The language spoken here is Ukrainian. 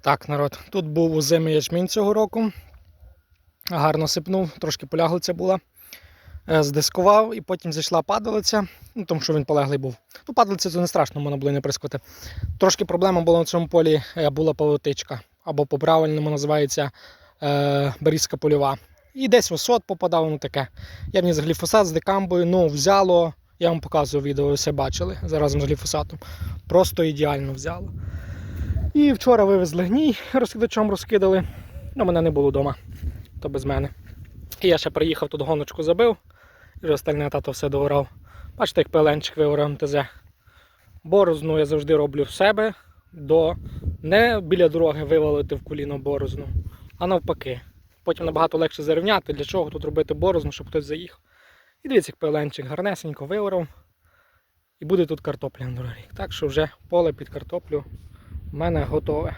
Так, народ, тут був озимий ячмінь цього року. Гарно сипнув, трошки поляглиця була. Е, Здискував і потім зайшла падалиця, ну, тому що він полеглий був. Ну, падалиця це не страшно, можна було не прискати. Трошки проблема була на цьому полі, е, була павутичка, або по-правильному називається е, берізка польова. І десь висот попадав, ну таке. Я вніс гліфосат з декамбою, ну взяло. Я вам показую відео, ви все бачили заразом з гліфосатом. Просто ідеально взяло. І вчора вивезли гній, розкидачом розкидали. Ну, мене не було вдома, то без мене. І я ще приїхав тут гоночку забив, і остальне тато все доорав. Бачите, як пеленчик виорав МТЗ. Борозну я завжди роблю в себе, до не біля дороги вивалити в коліно борозну, а навпаки. Потім набагато легше зарівняти, для чого тут робити борозну, щоб хтось заїхав. І дивіться, як пеленчик гарнесенько виорав. І буде тут картопля на дорозі. Так що вже поле під картоплю в мене готове.